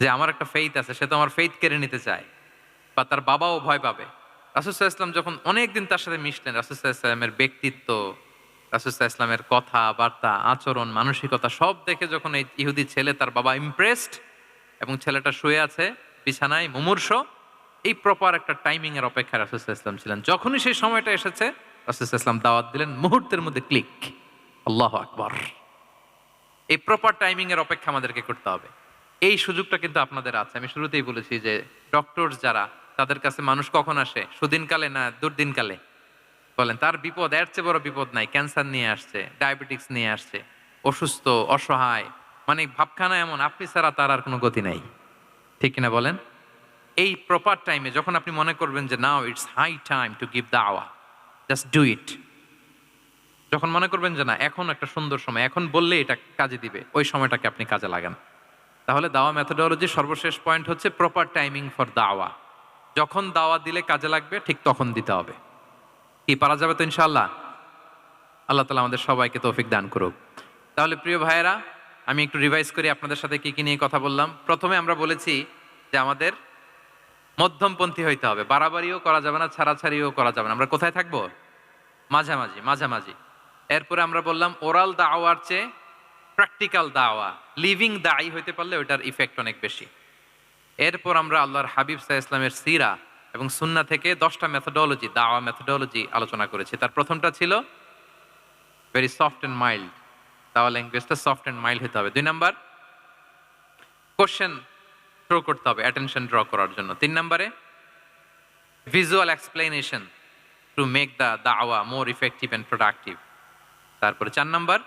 যে আমার একটা ফেইথ আছে, সে তো আমার ফেইথ কেড়ে নিতে চায়, বা তার বাবাও ভয় পাবে। রাসুসাহ ইসলাম যখন অনেকদিন তার সাথে মিশলেন রাসুসাহ ইসলামের ব্যক্তিত্ব রাসুসাহ ইসলামের কথা বার্তা আচরণ, মানসিকতা, সব দেখে যখন এই ইহুদি ছেলে তার বাবা ইমপ্রেসড এবং ছেলেটা শুয়ে আছে, বিছানায় মুমূর্ষ, এই প্রপার একটা টাইমিং এর অপেক্ষা রাসুসাহ ইসলাম ছিলেন। যখনই সেই সময়টা এসেছে রাসুসাহ ইসলাম দাওয়াত দিলেন, মুহূর্তের মধ্যে ক্লিক আল্লাহ আকবর। এই প্রপার টাইমিং এর অপেক্ষা আমাদেরকে করতে হবে। এই সুযোগটা কিন্তু আপনাদের আছে। আমি শুরুতেই বলেছি যে ডক্টর যারা, তাদের কাছে মানুষ কখন আসে? সুদিনকালে না দুর্দিনকালে? বলেন, তার বিপদ, এর চেয়ে বড় বিপদ নাই। ক্যান্সার নিয়ে আসছে, ডায়াবেটিক্স নিয়ে আসছে, অসুস্থ, অসহায় মানে ভাবখানা এমন, আপনি ছাড়া তার আর কোনো গতি নাই। ঠিক কিনা বলেন? এই প্রপার টাইমে যখন আপনি মনে করবেন যে now it's high time to give the আওয়া জাস্ট ডু ইট যখন মনে করবেন যে, না, এখন একটা সুন্দর সময়, এখন বললে এটা কাজে দিবে, ওই সময়টাকে আপনি কাজে লাগান। তাহলে দাওয়া মেথোডোলজি সর্বশেষ পয়েন্ট হচ্ছে প্রপার টাইমিং ফর দাওয়া। যখন দাওয়া দিলে কাজে লাগবে, ঠিক তখন দিতে হবে। কি, পারা যাবে তো ইনশাল্লাহ আল্লাহ তালা আমাদের সবাইকে তৌফিক দান করুক। তাহলে প্রিয় ভাইয়েরা, আমি একটু রিভাইজ করি, আপনাদের সাথে কী কী নিয়ে কথা বললাম। প্রথমে আমরা বলেছি যে আমাদের মধ্যমপন্থী হইতে হবে। বাড়াবাড়িও করা যাবে না, ছাড়াছাড়িও করা যাবে না। আমরা কোথায় থাকব? মাঝামাঝি মাঝামাঝি। এরপরে আমরা বললাম ওরাল দাওয়ার চেয়ে প্র্যাকটিক্যাল দাওয়া লিভিং দায়ী হইতে পারলে ওইটার ইফেক্ট অনেক বেশি। এরপর আমরা আল্লাহর হাবিব সাহা ইসলামের সিরা এবং সুন্না থেকে দশটা মেথোডোলজি দাওয়া মেথোডোলজি আলোচনা করেছি। তার প্রথমটা ছিল ভেরি সফট অ্যান্ড মাইল্ড দাওয়া ল্যাঙ্গুয়েজটা সফট অ্যান্ড মাইল্ড হতে হবে। দুই নাম্বার কোশ্চেন থ্রো করতে হবে অ্যাটেনশন ড্র করার জন্য। তিন নম্বরে visual explanation to make the দাওয়া মোর ইফেক্টিভ অ্যান্ড প্রোডাক্টিভ তারপরে চার নাম্বার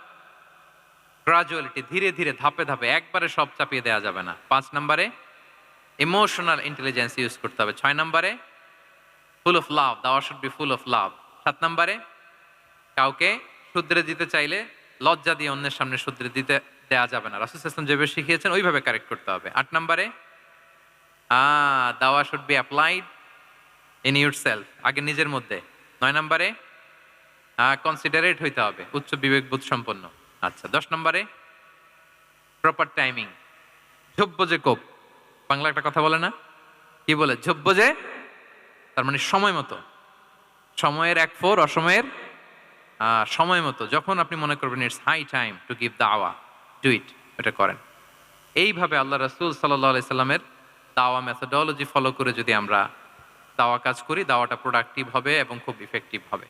গ্রাজুয়ালিটি ধীরে ধীরে, ধাপে ধাপে, একবারে সব চাপিয়ে দেওয়া যাবে না। পাঁচ নম্বরে ইমোশনাল ইন্টেলিজেন্স ইউজ করতে হবে। ছয় নম্বরে ফুল অফ লাভ দাওয়া should be full of love সাত নম্বরে, কাউকে শুধরে দিতে চাইলে লজ্জা দিয়ে অন্যের সামনে শুধরে দিতে দেওয়া যাবে না। রাসুল ইসলাম যেভাবে শিখিয়েছেন, ওইভাবে কারেক্ট করতে হবে। আট নম্বরে দাওয়া should be applied in yourself আগে নিজের মধ্যে। নয় নম্বরে কনসিডারেট হইতে হবে। উচ্চ বিবেক বোধ সম্পন্ন। আচ্ছা দশ নম্বরে প্রপার টাইমিং ঝোব্য যে কোপ। বাংলা একটা কথা বলে না? কি বলে? ঝোব্য যে তার মানে সময় মতো। সময়ের এক ফোর, অসময়ের সময় মতো। যখন আপনি মনে করবেন it's high time to give দাওয়া ডু ইট এটা করেন। এইভাবে আল্লাহ রাসুল সাল্লাহ সাল্লামের দাওয়া মেথোডোলজি ফলো করে যদি আমরা দাওয়া কাজ করি দাওয়াটা প্রোডাক্টিভ হবে এবং খুব ইফেক্টিভ হবে।